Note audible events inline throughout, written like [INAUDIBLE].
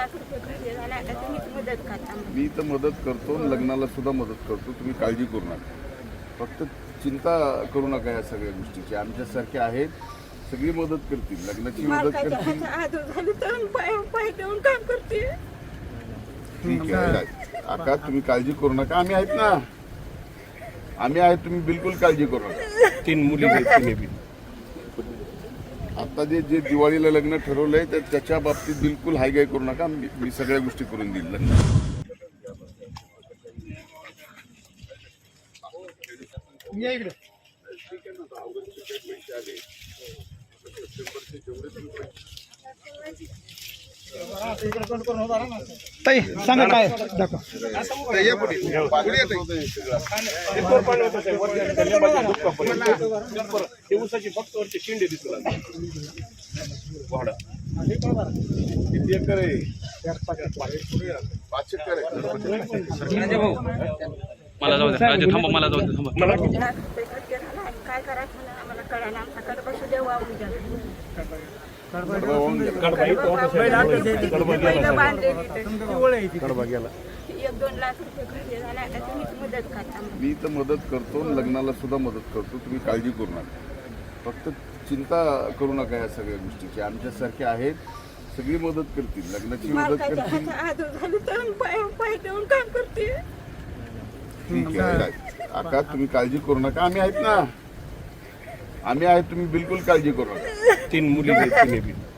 लाख रुपये खर्च झाला आता तुम्हीच मदत करता मला. मी तर मदत करतो आणि लग्नाला सुद्धा मदत करतो. तुम्ही काळजी करू नका. फक्त चिंता करू नका या सगळ्या गोष्टीची. आमच्यासारखे आहेत सगळी मदत करतील. लग्नाची मदत करतील. ठीक आहे आका तुम्ही काळजी करू नका. आम्ही आहेत ना. आम्ही आहेत तुम्ही बिलकुल काळजी करू नका. तीन मुली आता जे जे दिवाळीला लग्न ठरवलंय तर त्याच्या बाबतीत बिलकुल हायगाय करू नका. मी मी सगळ्या गोष्टी करून देईल. लग्न ताई सांगा काय? दाखवा. फक्त वरचे शिंडे दिसू लागले वाडा किती एकर आहे पाच एकर आहे मला जाऊ दे. राजे थांबा मला जाऊ दे. थांबा. मला काय करायचं आम्हाला कळायला आमच्याकडे बसू दे मी तर मदत करतो लग्नाला सुद्धा मदत करतो. तुम्ही काळजी करू नका. फक्त चिंता करू नका या सगळ्या गोष्टीची. आमच्यासारखे आहेत सगळी मदत करतील. लग्नाची मदत करतील. ठीक आहे आका तुम्ही काळजी करू नका. आम्ही आहेत ना. आम्ही आहेत तुम्ही बिलकुल काळजी करू नका. तीन मुली तिने [LAUGHS]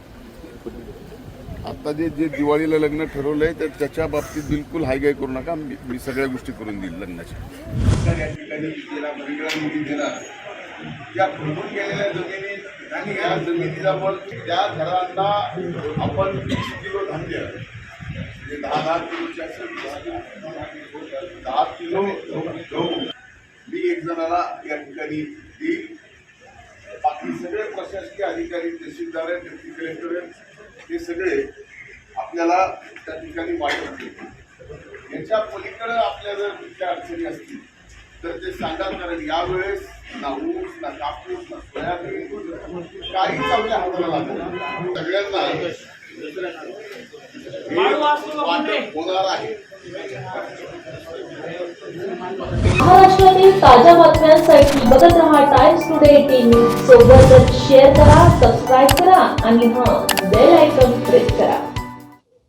आता जे जे दिवाळीला लग्न ठरवलंय तर त्याच्या बाबतीत बिलकुल हायगाय करू नका. मी मी सगळ्या गोष्टी करून देईल लग्नाच्या. या ठिकाणी मुली या जमिनी आणि या जमिनीला पण त्या घरांना आपण वीस किलो धान्य म्हणजे दहा दहा किलोचे असेल दहा किलो गहू. मी एक जणाला या ठिकाणी देईल सगळे प्रशासकीय अधिकारी तहसीलदार आहेत डेप्टी कलेक्टर आहेत. हे सगळे आपल्याला त्या ठिकाणी वाटप देतील याच्या पलीकडे आपल्या जर कुठल्या अडचणी असतील तर ते सांगा कारण यावेळेस ना ऊस ना कापूस ना सोयाबीन काहीच आपल्या हाताला लागलं नाही. सगळ्यांना हे वाटप होणार आहे. महाराष्ट्रातील ताज्या बातम्यांसाठी बघत रहा टाइम्स टुडे टीव्ही सोबतच शेअर करा सबस्क्राईब करा आणि हा बेल आयकॉन प्रेस करा.